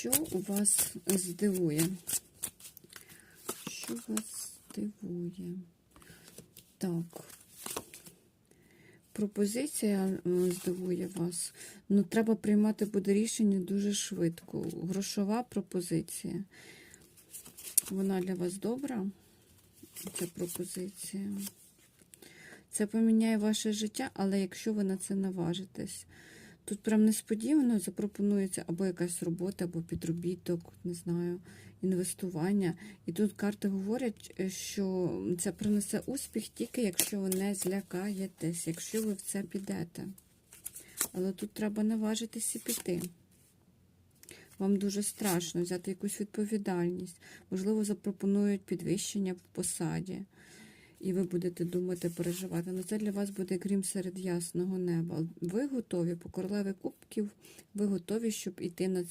Що вас здивує? Що вас здивує? Так. Пропозиція е, здивує вас. Ну, треба приймати буде рішення дуже швидко. Грошова пропозиція. Вона для вас добра? Ця пропозиція. Це поміняє ваше життя, але якщо ви на це наважитесь. Тут прям несподівано запропонується або якась робота, або підробіток, не знаю, інвестування. І тут карти говорять, е, що це принесе успіх тільки якщо ви не злякаєтесь, якщо ви в це підете. Але тут треба наважитись і піти. Вам дуже страшно взяти якусь відповідальність. Можливо, запропонують підвищення в посаді. І ви будете думати, переживати. Але це для вас буде крім серед ясного неба. Ви готові по королеві кубків, ви готові, щоб іти на це.